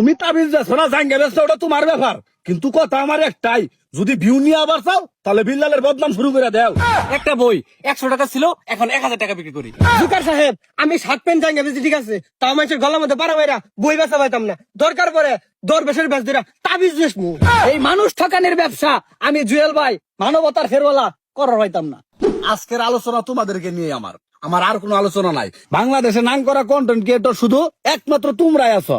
তুমি তাবিজ যাচ্ছ না, জাঙ্গে ব্যস্ত ওটা তোমার ব্যাপার। কিন্তু কথা আমার একটাই, যদি ভিউ নিয়ে আবার চাও, তাহলে বিল্লালের বদনাম শুরু করে দাও। একটা বই, একশো টাকা ছিল, এখন এক হাজার টাকা বিক্রি করি। জুকার সাহেব, আমি শার্ট প্যান্ট জাঙ্গা বেশি ঠিক আছে? তাও মানুষের গলার মধ্যে পারা বাইরা বই বেচা পাইতাম না। দরকার পরে দর বেসের বেচ দিরা, তাবিজ বেশমু এই মানুষ ঠকানের ব্যবসা, আমি জুয়েল ভাই, মানবতার ফেরওয়ালা, করার হইতাম না। আজকের আলোচনা তোমাদেরকে নিয়ে আমার। আমার আর কোনো আলোচনা নাই। বাংলাদেশে নাম করা কন্টেন্ট ক্রিয়েটর শুধু একমাত্র তোমরাই আছো।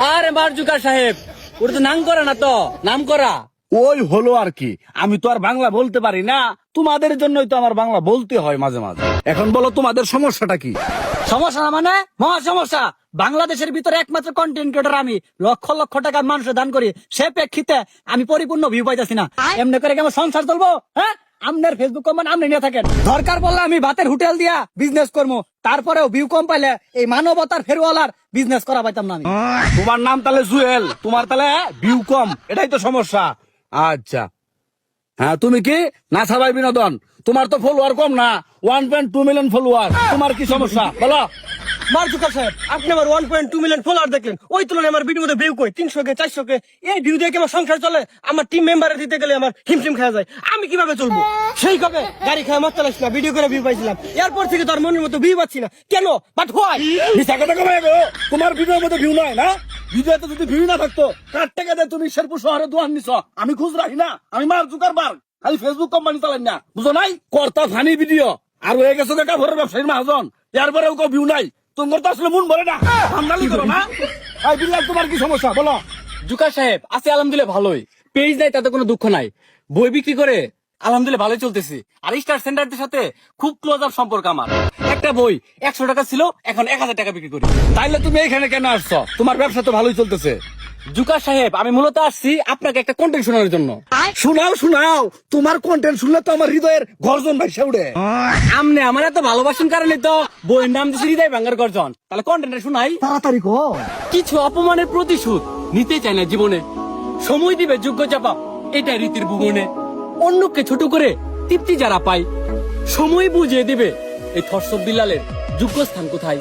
আরে মারজুকার সাহেব ওটা তো নাম করা না তো নাম করা। ওই হলো আর কি। আমি তো আর বাংলা বলতে পারি না। তোমাদের জন্যই তো আমার বাংলা বলতে হয় মাঝে মাঝে। এখন বলো তোমাদের সমস্যাটা কি? সমস্যা না মানে? মহা সমস্যা। বাংলাদেশের ভিতরে একমাত্র কন্টেন্ট ক্রিয়েটর আমি। লক্ষ লক্ষ টাকার মানুষের দান করি। সে প্রেক্ষিতে আমি পরিপূর্ণ ভিউ পাইতেছি না। এমনি করে কি আমার সংসার চলবো? হ্যাঁ? আপনার ফেসবুক কমান আপনি নিয়ে থাকেন। দরকার পড়লে আমি ভাতের হোটেল দিয়া বিজনেস করব তারপরেও ভিউ কম পাইলে এই মানবতার ফেরওয়ালার বিজনেস করা পাইতাম না তোমার নাম তাহলে জুয়েল, তোমার তাহলে ভিউ কম, এটাই তো সমস্যা। আচ্ছা। হ্যাঁ তুমি কি না সবাই বিনোদন তোমার তো ফলোয়ার কম না one point two million follower তোমার কি সমস্যা বলো মার জুকার সাহেব আপনি আমার one point two million follower দেখলেন ওই তুলনায় আমার ভিডিও মধ্যে ভিউ কই তিনশো কে চারশো কে এই ভিউ দিয়ে আমার সংসার চলে আমার টিম মেম্বারে দিতে গেলে আমার হিমশিম খাওয়া যায় আমি কীভাবে চলবো সেই কবে গাড়ি খাওয়া মারতে লাগছি না ভিডিও করে ভিউ পাইছিলাম এরপর থেকে তো আর মনের মতো ভিউ পাচ্ছি না কেন বাট হোয়াই তোমার ভিডিওর মধ্যে ভিউ নয় না ভিডিওতে যদি ভিউ না থাকতো কার টাকা দিয়ে তুমি শেরপুর শহরে দোয়ান নিছ। আমি রাখি না, আমি মার জুকার বার খালি ফেসবুক কোম্পানি চালাই না। বুঝো নাই? কর্তা ফানি ভিডিও আর হয়ে গেছে দেখা ভরের ব্যবসায়ীর মাহাজন। এরপরেও কেউ ভিউ নাই। তোমার তো আসলে মন ভরে না। আমদানি করো না। এই বিল্লাল তোমার কি সমস্যা? বলো। জুকার সাহেব, আছে আলহামদুলিল্লাহ ভালোই। পেজ নাই, তাতে কোনো দুঃখ নাই। বই বিক্রি করে আলহামদুলিল্লাহ ভালোই চলতেছি। আর স্টার সেন্টারদের সাথে খুব ক্লোজ আপ সম্পর্ক আমার। একটা বই একশো টাকা ছিল এখন এক হাজার টাকা বিক্রি করি। তাইলে তুমি এইখানে কেন আসছো? তোমার ব্যবসা তো ভালোই চলতেছে। জুকার সাহেব আমি মূলত আসছি আপনাকে একটা কন্টেন্ট শোনানোর জন্য। শোনাও শোনাও। তোমার কন্টেন্ট শুনলে তো আমার হৃদয়ের গর্জন ভাইসা উঠে। আমনে আমার এত ভালোবাসেন কারণে তো বইয়ের নাম দিছি হৃদয় ভাঙ্গার গর্জন। তাহলে কন্টেন্টটা শোনাই। তাড়াতাড়ি কো কিছু অপমানের প্রতিশোধ নিতে চায় না জীবনে। সময় দিবে যোগ্য চাপা এটাই রীতির ভুবনে। অন্যকে ছোট করে তৃপ্তি যারা পায় সময় বুঝিয়ে দিবে এই থর্সব বিল্লালের যোগ্য স্থান কোথায়?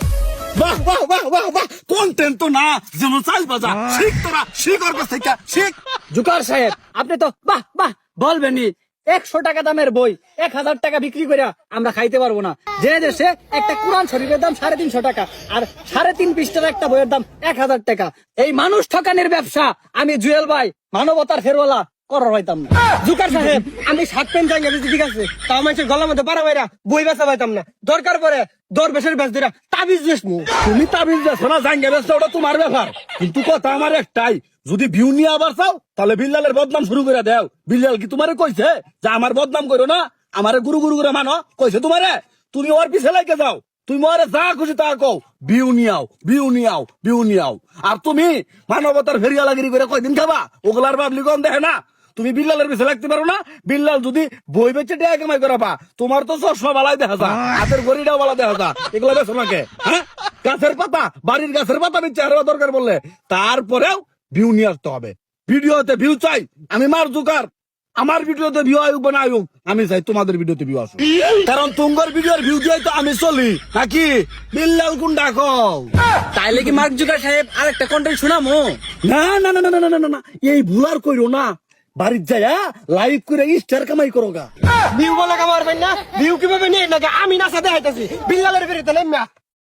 বাহ বাহ বাহ বাহ বাহ। কন্টেন্ট তো না যেমন চাল বাজা শিখ তোরা শিখ ওর কাছ থেকে শিখ। জুকার সাহেব আপনি তো বাহ বাহ বলবেনই একশো টাকা দামের বই এক হাজার টাকা বিক্রি করে আমরা খাইতে পারব না। যে দেশে একটা কোরআন শরীফের দাম সাড়ে তিনশো টাকা আর সাড়ে তিন পৃষ্ঠার একটা বইয়ের দাম এক হাজার টাকা। এই মানুষ ঠকানের ব্যবসা আমি জুয়েল ভাই মানবতার ফেরওয়ালা। করার হইতাম না। জুকার সাহেব, আমি শার্ট প্যান্ট জাঙ্গা বেশি ঠিক আছে? তাও মানুষের মধ্যে বাইরা বই বেচা পাইতাম না। দরকার পরে দর বেচ দিরা তাবিজ তুমি তাবিজ যাচ্ছ না, জাঙ্গে ওটা তোমার ব্যাপার। কিন্তু কথা আমার একটাই, যদি ভিউ নিয়ে আবার চাও, তাহলে বিল্লালের বদনাম শুরু করে দাও। বিল্লাল কি তোমারে কইছে যে আমার বদনাম করো না? আমারে গুরু গুরু করে মানো? কইছে তোমারে? তুমি ওর পিছে লাগে যাও। তুমি ওরে যা খুশি তা কও। ভিউ নিয়াও ভিউ নিয়াও ভিউ নিয়াও। আর তুমি মানবতার ফেরিয়া লাগিরি করে কয়দিন খাবা? ওগুলার বাবলি কম দেখে না? তুমি বিল্লালের পিছনে লাগতে পারো না? বিল্লাল যদি বই বেচে টাকা কামাই করা পা তোমার তো চশমা বালাই দেখা যা হাতের গড়িটাও বালা দেখা যা এগুলো বেছো নাকে হ্যাঁ? গাছের পাতা বাড়ির গাছের পাতা আমি চেহারা দরকার বললে তারপরেও ভিউ নিয়ে আসতে হবে। ভিডিওতে ভিউ চাই আমি মার জোকার। আমার ভিডিওতে ভিউ আয়ুক বা না আয়ুক আমি চাই তোমাদের ভিডিওতে ভিউ আসুক। কারণ তুঙ্গর ভিডিওর ভিউ দিয়ে তো আমি চলি নাকি? বিল্লাল কোন ডাকো তাইলে কি মার্ক জুকার সাহেব আরেকটা কন্টেন্ট শোনামো? না না না না না না না এই ভুল আর কইরো না। বাড়ির যায় লাইভ করে স্টার কামাই করো গা ভিউ বলে কামার না? ভিউ কীভাবে নিয়ে? নাকি আমি না সাথে হাইতাছি বিল্লালের বেরিতে নেমা